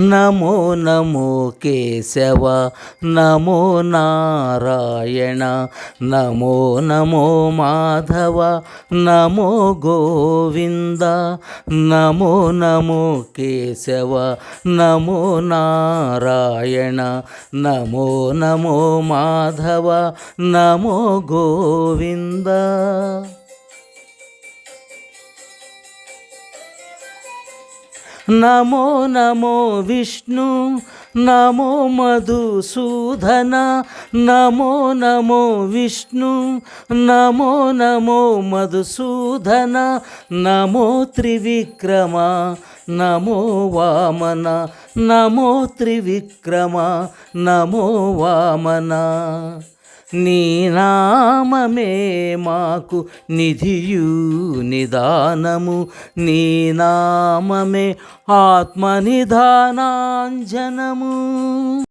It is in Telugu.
నమో నమో కేశవ నమో నారాయణ నమో నమో మాధవ నమో గోవింద నమో నమో కేశవ నమో నారాయణ నమో నమో మాధవ నమో గోవింద. నమో నమో విష్ణు నమో మధుసూదన నమో నమో విష్ణు నమో నమో మధుసూదన నమో త్రివిక్రమ నమో వామన నమో త్రివిక్రమ నమో వామన. నీ నామమే మాకు నిధియు నిదానము. నీ నామమే ఆత్మనిధానాంజనము.